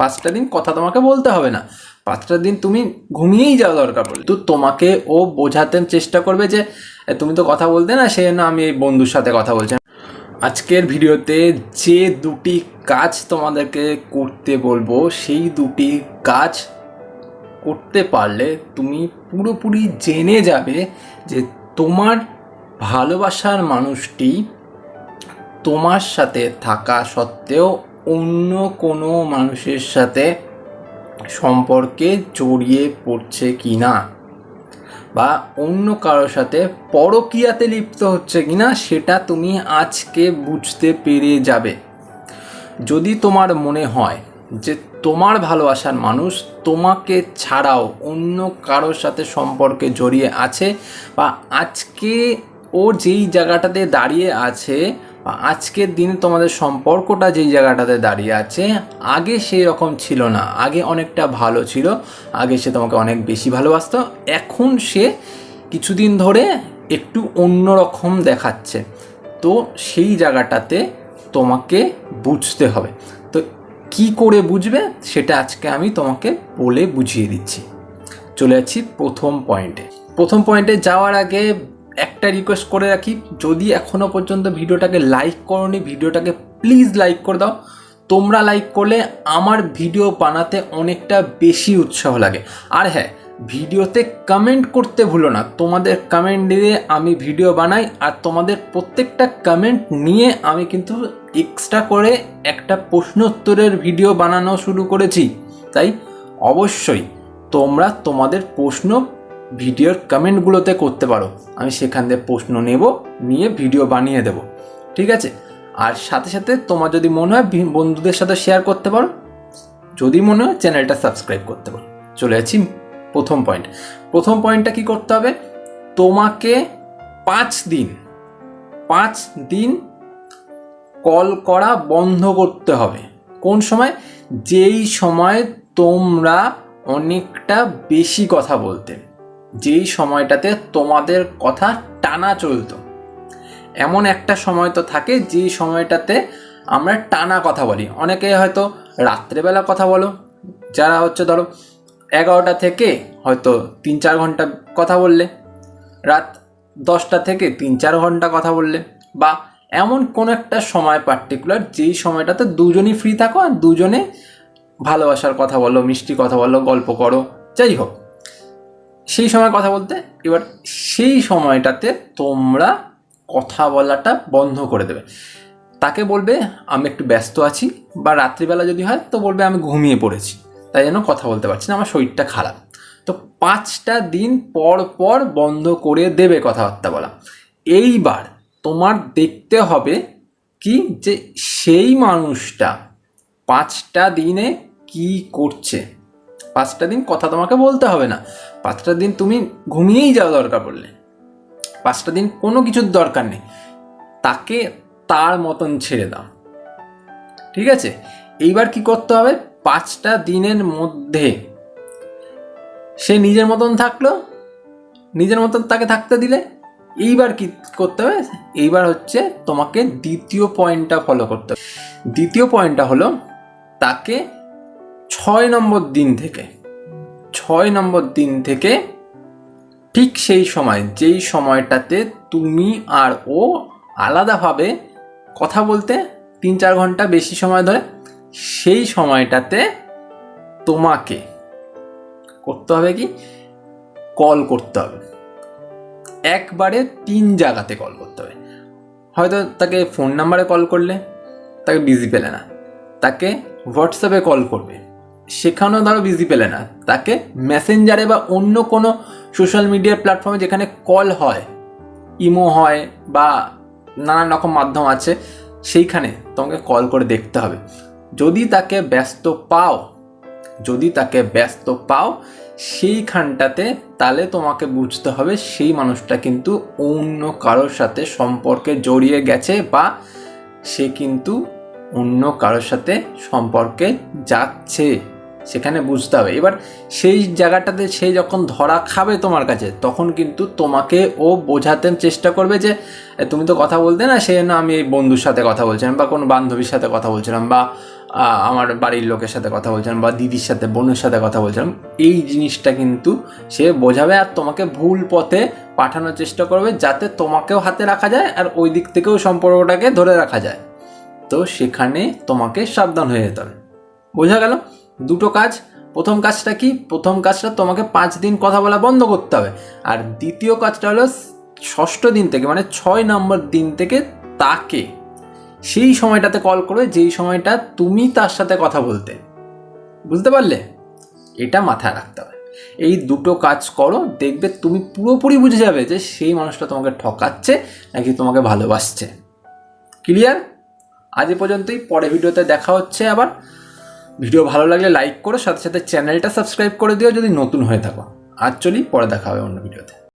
পাঁচটা দিন কথা তোমাকে বলতে হবে না। পাঁচটা দিন তুমি ঘুমিয়েই যাওয়া দরকার পড়লে তো তোমাকে ও বোঝাতে চেষ্টা করবে যে তুমি তো কথা বলতে না সেই জন্য আমি এই বন্ধুর সাথে কথা বলছি। আজকের ভিডিওতে যে দুটি কাজ তোমাদেরকে করতে বলব, সেই দুটি কাজ করতে পারলে তুমি পুরোপুরি জেনে যাবে যে তোমার ভালোবাসার মানুষটি তোমার সাথে থাকা সত্ত্বেও অন্য কোনো মানুষের সাথে সম্পর্কে জড়িয়ে পড়ছে কি না? বা অন্য কারোর সাথে পরকীয়াতে লিপ্ত হচ্ছে কি না, সেটা তুমি আজকে বুঝতে পেরে যাবে। যদি তোমার মনে হয় যে তোমার ভালোবাসার মানুষ তোমাকে ছাড়াও অন্য কারোর সাথে সম্পর্কে জড়িয়ে আছে বা আজকে ও যেই জায়গাটাতে দাঁড়িয়ে আছে আজকের দিনে তোমাদের সম্পর্কটা যেই জায়গাটাতে দাঁড়িয়ে আছে, আগে সেই রকম ছিল না। আগে অনেকটা ভালো ছিল, আগে সে তোমাকে অনেক বেশি ভালোবাসতো, এখন সে কিছুদিন ধরে একটু অন্যরকম দেখাচ্ছে। তো সেই জায়গাটাতে তোমাকে বুঝতে হবে। তো কি করে বুঝবে, সেটা আজকে আমি তোমাকে বলে বুঝিয়ে দিচ্ছি। চলে যাচ্ছি প্রথম পয়েন্টে। প্রথম পয়েন্টে যাওয়ার আগে একটা রিকোয়েস্ট করে রাখি, যদি এখনও পর্যন্ত ভিডিওটাকে লাইক করনি, ভিডিওটাকে প্লিজ লাইক করে দাও। তোমরা লাইক করলে আমার ভিডিও বানাতে অনেকটা বেশি উৎসাহ লাগে। আর হ্যাঁ ভিডিওতে কমেন্ট করতে ভুলো না। তোমাদের কমেন্ট দিয়ে আমি ভিডিও বানাই, আর তোমাদের প্রত্যেকটা কমেন্ট নিয়ে আমি কিন্তু এক্সট্রা করে একটা প্রশ্নোত্তরের ভিডিও বানানো শুরু করেছি। তাই অবশ্যই তোমরা তোমাদের প্রশ্ন ভিডিওর কমেন্টগুলোতে করতে পারো। আমি সেখান থেকে প্রশ্ন নেব, নিয়ে ভিডিও বানিয়ে দেব। ঠিক আছে? আর সাথে সাথে তোমার যদি মনে হয় বন্ধুদের সাথে শেয়ার করতে পারো, যদি মনে হয় চ্যানেলটা সাবস্ক্রাইব করতে পারো। চলে যাচ্ছি প্রথম পয়েন্ট প্রথম পয়েন্টটা কি করতে হবে? তোমাকে পাঁচ দিন পাঁচ দিন কল করা বন্ধ করতে হবে। কোন সময়? যেই সময় তোমরা অনেকটা বেশি কথা বলতে। যেই সময়টাতে তোমাদের কথা টানা চলতো। এমন একটা সময় তো থাকে যেই সময়টাতে আমরা টানা কথা বলি। অনেকে হয়তো রাত্রেবেলা কথা বলো, যারা হচ্ছে ধরো এগারোটা থেকে হয়তো তিন চার ঘণ্টা কথা বললে, রাত দশটা থেকে তিন চার ঘণ্টা কথা বললে, বা এমন কোনো একটা সময় পার্টিকুলার যেই সময়টাতে দুজনই ফ্রি থাকো আর দুজনে ভালোবাসার কথা বলো, মিষ্টি কথা বলো, গল্প করো, যাই হোক। সেই সময় কথা বলতে, এবার সেই সময়টাতে তোমরা কথা বলাটা বন্ধ করে দেবে। তাকে বলবে, আমি একটু ব্যস্ত আছি বা রাত্রিবেলা যদি হয় তো বলবে, আমি ঘুমিয়ে পড়েছি। তাই জন্য কথা বলতে পারছি না, আমার শরীরটা খারাপ। তো পাঁচটা দিন পর পর বন্ধ করে দেবে কথাবার্তা বলা। এইবার তোমার দেখতে হবে কি যে সেই মানুষটা পাঁচটা দিনে কি করছে। পাঁচটা দিন কথা তোমাকে বলতে হবে না। পাঁচটা দিন তুমি ঘুমিয়েই যাওয়া দরকার পড়লে পাঁচটা দিন কোনো কিছুর দরকার নেই। তাকে তার মতন ছেড়ে দাও। ঠিক আছে? এইবার কি করতে হবে? পাঁচটা দিনের মধ্যে সে নিজের মতন থাকল, নিজের মতন তাকে থাকতে দিলে। এইবার কি করতে হবে? এইবার হচ্ছে তোমাকে দ্বিতীয় পয়েন্টটা ফলো করতে হবে। দ্বিতীয় পয়েন্টটা হলো তাকে ছয় নম্বর দিন থেকে, ছয় নম্বর দিন থেকে ঠিক সেই সময়, যেই সময়টাতে তুমি আর ও আলাদাভাবে কথা বলতে তিন চার ঘণ্টা বেশি সময় ধরে, সেই সময়টাতে তোমাকে করতে হবে কি? কল করতে হবে। একবারে তিন জায়গাতে কল করতে হবে। হয়তো তাকে ফোন নাম্বারে কল করলে, তাকে বিজি পেলে না, তাকে হোয়াটসঅ্যাপে কল করবে। সেখানেও ধরো বিজি পেলে না। তাকে মেসেঞ্জারে বা অন্য কোনো সোশ্যাল মিডিয়া প্ল্যাটফর্মে যেখানে কল হয় ইমো হয় বা নানান রকম মাধ্যম আছে, সেইখানে তোমাকে কল করে দেখতে হবে। যদি তাকে ব্যস্ত পাও, যদি তাকে ব্যস্ত পাও, সেইখানটাতে তাহলে তোমাকে বুঝতে হবে সেই মানুষটা কিন্তু অন্য কারোর সাথে সম্পর্কে জড়িয়ে গেছে বা সে কিন্তু অন্য কারোর সাথে সম্পর্কে যাচ্ছে। সেখানে বুঝতে হবে। এবার সেই জায়গাটাতে সে যখন ধরা খাবে তোমার কাছে, তখন কিন্তু তোমাকে ও বোঝাতে চেষ্টা করবে যে তুমি তো কথা বলতে না সেই জন্য আমি এই বন্ধুর সাথে কথা বলছিলাম বা কোনো বান্ধবীর সাথে কথা বলছিলাম বা আমার বাড়ির লোকের সাথে কথা বলছিলাম বা দিদির সাথে, বোনের সাথে কথা বলছিলাম। এই জিনিসটা কিন্তু সে বোঝাবে আর তোমাকে ভুল পথে পাঠানোর চেষ্টা করবে যাতে তোমাকেও হাতে রাখা যায় আর ওই দিক থেকেও সম্পর্কটাকে ধরে রাখা যায়। তো সেখানে তোমাকে সাবধান হয়ে যেতে হবে। বোঝা গেল? দুটো কাজ। প্রথম কাজটা কি? প্রথম কাজটা তোমাকে পাঁচ দিন কথা বলা বন্ধ করতে হবে। আর দ্বিতীয় কাজটা হলো ষষ্ঠ দিন থেকে মানে ছয় নম্বর দিন থেকে তাকে, সেই সময়টাতে কল করবে যেই সময়টা তুমি তার সাথে কথা বলতে। বুঝতে পারলে? এটা মাথায় রাখতে হবে। এই দুটো কাজ করো, দেখবে তুমি পুরোপুরি বুঝে যাবে যে সেই মানুষটা তোমাকে ঠকাচ্ছে নাকি তোমাকে ভালোবাসছে। ক্লিয়ার আজ পর্যন্তই, পরে ভিডিওতে দেখা হচ্ছে আবার। ভিডিও ভালো লাগলে লাইক করো, সাথে সাথে চ্যানেলটা সাবস্ক্রাইব করে দিও যদি নতুন হয়ে থাকো। আর চলি, পরে দেখা হবে অন্য ভিডিওতে